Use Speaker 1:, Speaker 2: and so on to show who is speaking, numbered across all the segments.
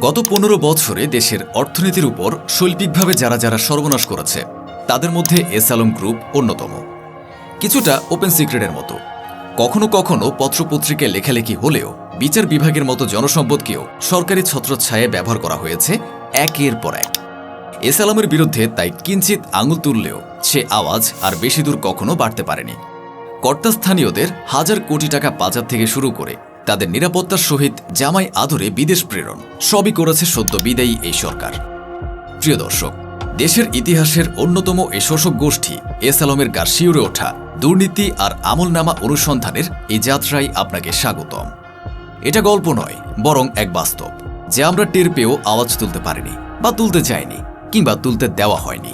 Speaker 1: গত পনেরো বছরে দেশের অর্থনীতির উপর শৈল্পিকভাবে যারা যারা সর্বনাশ করেছে, তাদের মধ্যে এস আলম গ্রুপ অন্যতম। কিছুটা ওপেন সিক্রেটের মতো। কখনো কখনো পত্রপত্রিকায় লেখালেখি হলেও বিচার বিভাগের মতো জনসম্পদকেও সরকারি ছত্রছায়ায় ব্যবহার করা হয়েছে একের পর এক। এস আলমের বিরুদ্ধে তাই কিঞ্চিত আঙুল তুললেও সে আওয়াজ আর বেশি দূর কখনো বাড়তে পারেনি। কর্তাস্থানীয়দের হাজার কোটি টাকা পাচার থেকে শুরু করে তাদের নিরাপত্তার সহিত জামাই আদরে বিদেশ প্রেরণ। সবই করেছে সদ্য বিদায়ী এই সরকার। প্রিয় দর্শক, দেশের ইতিহাসের অন্যতম এ শোষক গোষ্ঠী এস আলমের গার শিউরে ওঠা দুর্নীতি আর আমলনামা অনুসন্ধানের এই যাত্রায় আপনাকে স্বাগতম। এটা গল্প নয়, বরং এক বাস্তব, যে আমরা টের পেয়েও আওয়াজ তুলতে পারিনি বা তুলতে চাইনি কিংবা তুলতে দেওয়া হয়নি।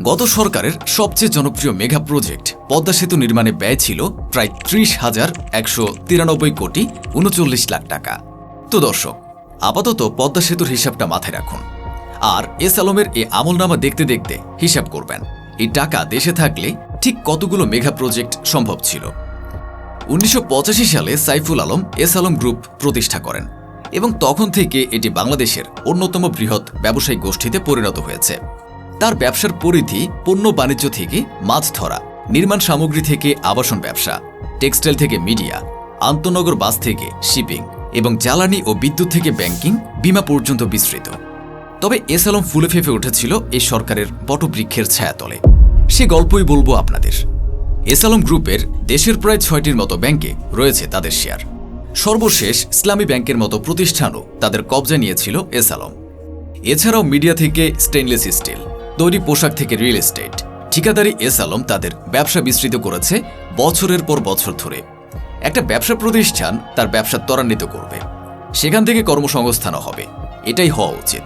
Speaker 1: গত সরকারের সবচেয়ে জনপ্রিয় মেগা প্রজেক্ট, পদ্মা সেতু নির্মাণে ব্যয় ছিল প্রায় ত্রিশ হাজার একশো তিরানব্বই কোটি উনচল্লিশ লাখ টাকা। তো দর্শক, আপাতত পদ্মা সেতুর হিসাবটা মাথায় রাখুন। আর এস আলমের এ আমলনামা দেখতে দেখতে হিসাব করবেন। এই টাকা দেশে থাকলে ঠিক কতগুলো মেগা প্রজেক্ট সম্ভব ছিল? উনিশশো পঁচাশি সালে সাইফুল আলম এস আলম গ্রুপ প্রতিষ্ঠা করেন এবং তখন থেকে এটি বাংলাদেশের অন্যতম বৃহৎ ব্যবসায়িক গোষ্ঠীতে পরিণত হয়েছে। তার ব্যবসার পরিধি, পণ্য বাণিজ্য থেকে মাছ ধরা, নির্মাণ সামগ্রী থেকে আবাসন ব্যবসা, টেক্সটাইল থেকে মিডিয়া, আন্তনগর বাস থেকে শিপিং এবং জ্বালানি ও বিদ্যুৎ থেকে ব্যাংকিং বিমা পর্যন্ত বিস্তৃত। তবে এস আলম ফুলে ফেঁপে উঠেছিল এই সরকারের বটবৃক্ষের ছায়াতলে। সে গল্পই বলব আপনাদের। এস আলম গ্রুপের দেশের প্রায় ছয়টির মতো ব্যাংকে রয়েছে তাদের শেয়ার। সর্বশেষ ইসলামী ব্যাংকের মতো প্রতিষ্ঠানও তাদের কবজা নিয়েছিল এস আলম এছাড়াও মিডিয়া থেকে স্টেনলেস স্টিল তৈরি পোশাক থেকে রিয়েল এস্টেট ঠিকাদারি এস আলম তাদের ব্যবসা বিস্তৃত করেছে বছরের পর বছর ধরে। একটা ব্যবসা প্রতিষ্ঠান তার ব্যবসা ত্বরান্বিত করবে। সেখান থেকে কর্মসংস্থানও হবে। এটাই হওয়া উচিত।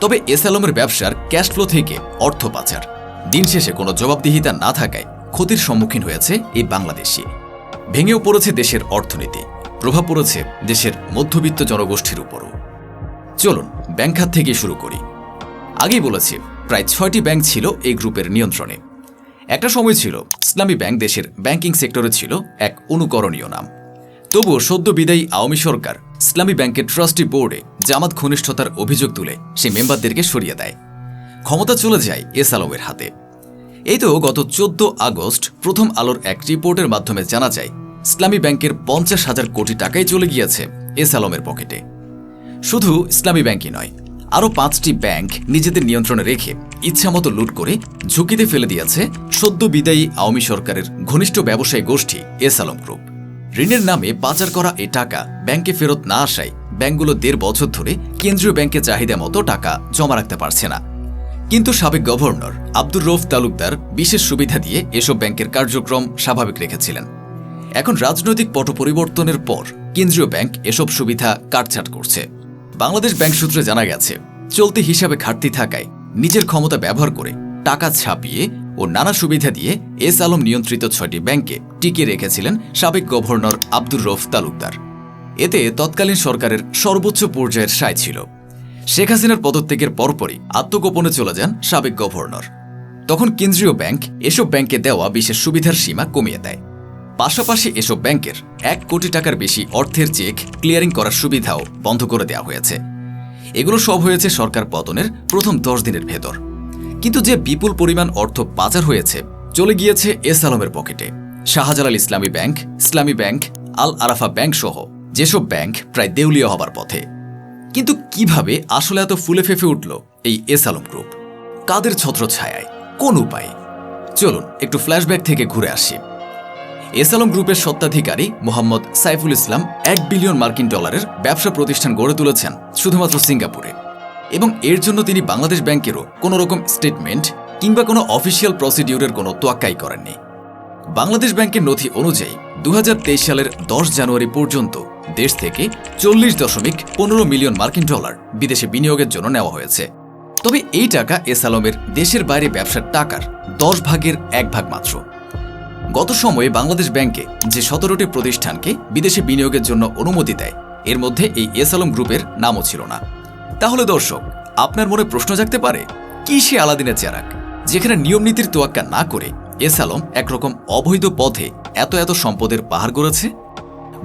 Speaker 1: তবে এস আলমের ব্যবসার ক্যাশ ফ্লো থেকে অর্থ পাচার। দিন শেষে কোনো জবাবদিহিতা না থাকায় ক্ষতির সম্মুখীন হয়েছে এই বাংলাদেশি। ভেঙেও পড়েছে দেশের অর্থনীতি। প্রভাব পড়েছে দেশের মধ্যবিত্ত জনগোষ্ঠীর উপরও। চলুন, ব্যাংক খাত থেকে শুরু করি। আগেই বলেছি প্রায় ছয়টি ব্যাংক ছিল এই গ্রুপের নিয়ন্ত্রণে। একটা সময় ছিল, ইসলামী ব্যাংক দেশের ব্যাংকিং সেক্টরে ছিল এক অনুকরণীয় নাম। তবুও সদ্য বিদায়ী আওয়ামী সরকার ইসলামী ব্যাংকের ট্রাস্টি বোর্ডে জামাত ঘনিষ্ঠতার অভিযোগ তুলে সে মেম্বারদেরকে সরিয়ে দেয়। ক্ষমতা চলে যায় এস আলমের হাতে। এই তো গত চোদ্দ আগস্ট প্রথম আলোর এক রিপোর্টের মাধ্যমে জানা যায়, ইসলামী ব্যাংকের পঞ্চাশ হাজার কোটি টাকাই চলে গিয়েছে এস আলমের পকেটে। শুধু ইসলামী ব্যাংকই নয় আরও পাঁচটি ব্যাংক নিজেদের নিয়ন্ত্রণে রেখে ইচ্ছামতো লুট করে ঝুঁকিতে ফেলে দিয়েছে সদ্য বিদায়ী আওয়ামী সরকারের ঘনিষ্ঠ ব্যবসায়ী গোষ্ঠী এস আলম গ্রুপ। ঋণের নামে পাচার করা এ টাকা ব্যাংকে ফেরত না আসায় ব্যাংকগুলো দেড় বছর ধরে কেন্দ্রীয় ব্যাংকে চাহিদা মতো টাকা জমা রাখতে পারছে না। কিন্তু সাবেক গভর্নর আব্দুর রৌফ তালুকদার বিশেষ সুবিধা দিয়ে এসব ব্যাংকের কার্যক্রম স্বাভাবিক রেখেছিলেন। এখন রাজনৈতিক পট পরিবর্তনের পর কেন্দ্রীয় ব্যাংক এসব সুবিধা কাটছাট করছে। বাংলাদেশ ব্যাংক সূত্রে জানা গেছে, চলতি হিসাবে ঘাটতি থাকায় নিজের ক্ষমতা ব্যবহার করে টাকা ছাপিয়ে ও নানা সুবিধা দিয়ে এস আলম নিয়ন্ত্রিত ছয়টি ব্যাংকে টিকিয়ে রেখেছিলেন সাবেক গভর্নর আব্দুর রফ তালুকদার। এতে তৎকালীন সরকারের সর্বোচ্চ পর্যায়ের সায় ছিল। শেখ হাসিনার পদত্যাগের পরপরই আত্মগোপনে চলে যান সাবেক গভর্নর। তখন কেন্দ্রীয় ব্যাংক এসব ব্যাংকে দেওয়া বিশেষ সুবিধার সীমা কমিয়ে দেয়। পাশাপাশি এসব ব্যাংকের এক কোটি টাকার বেশি অর্থের চেক ক্লিয়ারিং করার সুবিধাও বন্ধ করে দেওয়া হয়েছে। এগুলো সব হয়েছে সরকার পতনের প্রথম দশ দিনের ভেতর। কিন্তু যে বিপুল পরিমাণ অর্থ পাচার হয়েছে, চলে গিয়েছে এস আলমের পকেটে। শাহজালাল ইসলামী ব্যাংক ইসলামী ব্যাংক, আল আরাফা ব্যাংক সহ যেসব ব্যাংক প্রায় দেউলিয়া হবার পথে। কিন্তু কীভাবে আসলে এত ফুলে ফেঁপে উঠল এই এস আলম গ্রুপ কাদের ছত্রছায়ায়? কোন উপায়ে? চলুন একটু ফ্ল্যাশব্যাক থেকে ঘুরে আসি। এস আলম গ্রুপের সত্ত্বাধিকারী মোহাম্মদ সাইফুল ইসলাম এক বিলিয়ন মার্কিন ডলারের ব্যবসা প্রতিষ্ঠান গড়ে তুলেছেন, শুধুমাত্র সিঙ্গাপুরে। এবং এর জন্য তিনি বাংলাদেশ ব্যাংকেরও কোনো রকম স্টেটমেন্ট কিংবা কোনো অফিসিয়াল প্রসিডিউরের কোনো তোয়াক্কাই করেননি। বাংলাদেশ ব্যাংকের নথি অনুযায়ী দু হাজার তেইশ সালের দশ জানুয়ারি পর্যন্ত দেশ থেকে চল্লিশ দশমিক পনেরো মিলিয়ন মার্কিন ডলার বিদেশে বিনিয়োগের জন্য নেওয়া হয়েছে। তবে এই টাকা এস আলমের দেশের বাইরে ব্যবসার টাকার দশ ভাগের এক ভাগ মাত্র। গত সময়ে বাংলাদেশ ব্যাংকে যে সতেরোটি প্রতিষ্ঠানকে বিদেশে বিনিয়োগের জন্য অনুমতি দেয়, এর মধ্যে এই এস আলম গ্রুপের নামও ছিল না। তাহলে দর্শক, আপনার মনে প্রশ্ন জাগতে পারে, কি সে আলাদিনের চেরাক যেখানে নিয়মনীতির তোয়াক্কা না করে এস আলম একরকম অবৈধ পথে এত এত সম্পদের পাহাড় গড়েছে?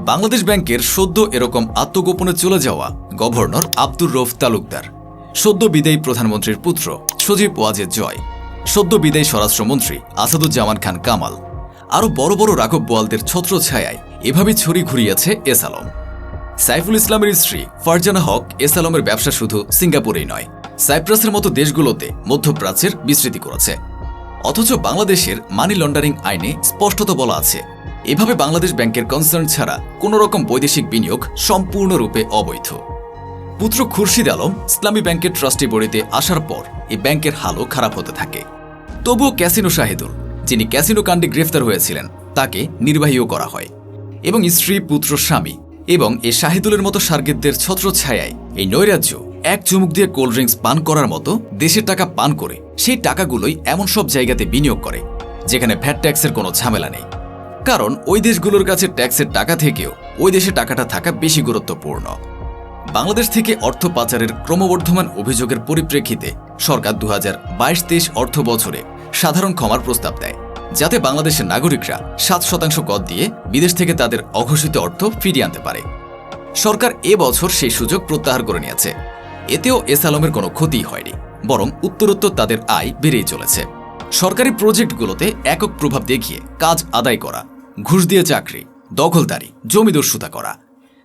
Speaker 1: বাংলাদেশ ব্যাংকের সদ্য এরকম আত্মগোপনে চলে যাওয়া গভর্নর আব্দুর রৌফ তালুকদার, সদ্য বিদায়ী প্রধানমন্ত্রীর পুত্র সজীব ওয়াজেদ জয়, সদ্য বিদায়ী স্বরাষ্ট্রমন্ত্রী আসাদুজ্জামান খান কামাল আরও বড় বড় রাঘব বোয়ালদের ছত্র ছায়ায় এভাবে ছড়ি ঘুরিয়েছে এস আলম সাইফুল ইসলামের স্ত্রী ফারজানা হক এস আলমের ব্যবসা শুধু সিঙ্গাপুরেই নয়, সাইপ্রাসের মতো দেশগুলোতে মধ্যপ্রাচ্যের বিস্তৃতি করেছে। অথচ বাংলাদেশের মানি লন্ডারিং আইনে স্পষ্টত বলা আছে, এভাবে বাংলাদেশ ব্যাংকের কনসার্ন ছাড়া কোনো রকম বৈদেশিক বিনিয়োগ সম্পূর্ণরূপে অবৈধ। পুত্র খুরশিদ আলম ইসলামী ব্যাংকের ট্রাস্টি বডিতে আসার পর এই ব্যাংকের হালও খারাপ হতে থাকে। তবুও ক্যাসিনো শাহিদুল যিনি ক্যাসিনো কাণ্ডে গ্রেফতার হয়েছিলেন, তাকে নির্বাহীও করা হয়। এবং স্ত্রী, পুত্র, স্বামী এবং এই শাহিদুলের মতো সার্গেতদের ছত্রছায়ায় এই নৈরাজ্য এক চুমুক দিয়ে কোল্ড ড্রিঙ্কস পান করার মতো দেশের টাকা পান করে, সেই টাকাগুলোই এমন সব জায়গাতে বিনিয়োগ করে, যেখানে ভ্যাট ট্যাক্সের কোনো ঝামেলা নেই। কারণ ওই দেশগুলোর কাছে ট্যাক্সের টাকা থেকেও ওই দেশে টাকাটা থাকা বেশি গুরুত্বপূর্ণ। বাংলাদেশ থেকে অর্থ পাচারের ক্রমবর্ধমান অভিযোগের পরিপ্রেক্ষিতে সরকার দু হাজার বাইশ তেইশ অর্থ বছরে সাধারণ ক্ষমার প্রস্তাব দেয়, যাতে বাংলাদেশের নাগরিকরা সাত শতাংশ কর দিয়ে বিদেশ থেকে তাদের অঘোষিত অর্থ ফিরিয়ে আনতে পারে। সরকার এ বছর সেই সুযোগ প্রত্যাহার করে নিয়েছে। এতেও এস আলমের কোনো ক্ষতি হয়নি, বরং উত্তরোত্তর তাদের আয় বেড়েই চলেছে। সরকারি প্রজেক্টগুলোতে একক প্রভাব দেখিয়ে কাজ আদায় করা, ঘুষ দিয়ে চাকরি, দখলদারি জমিদস্যুতা করা,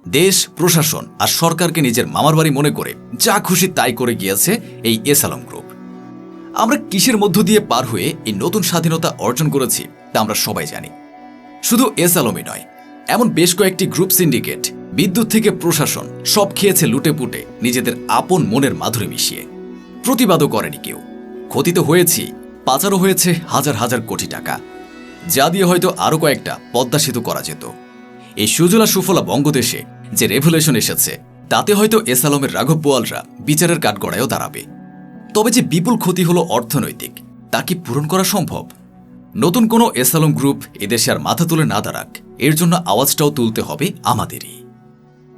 Speaker 1: দেশ, প্রশাসন আর সরকারকে নিজের মামার বাড়ি মনে করে যা খুশি তাই করে গিয়েছে এই এস আলম গ্রুপ আমরা কিসের মধ্য দিয়ে পার হয়ে এই নতুন স্বাধীনতা অর্জন করেছি, তা আমরা সবাই জানি। শুধু এস নয়, এমন বেশ কয়েকটি গ্রুপ সিন্ডিকেট, বিদ্যুৎ থেকে প্রশাসন, সব খেয়েছে লুটে পুটে নিজেদের আপন মনের মাধুরী মিশিয়ে। প্রতিবাদও করেনি কেউ। ক্ষতি তো হয়েছি, পাচারও হয়েছে হাজার হাজার কোটি টাকা। যা দিয়ে হয়তো আরও কয়েকটা পদ্মা সেতু করা যেত। এই সুজলা সুফলা বঙ্গদেশে যে রেভুলেশন এসেছে, তাতে হয়তো এস আলমের রাঘব বোয়ালরা বিচারের কাঠগড়ায়ও দাঁড়াবে। তবে যে বিপুল ক্ষতি হলো অর্থনৈতিক, তা কি পূরণ করা সম্ভব? নতুন কোনো এসালম গ্রুপ এদেশে আর মাথা তুলে না দাঁড়াক, এর জন্য আওয়াজটাও তুলতে হবে আমাদেরই।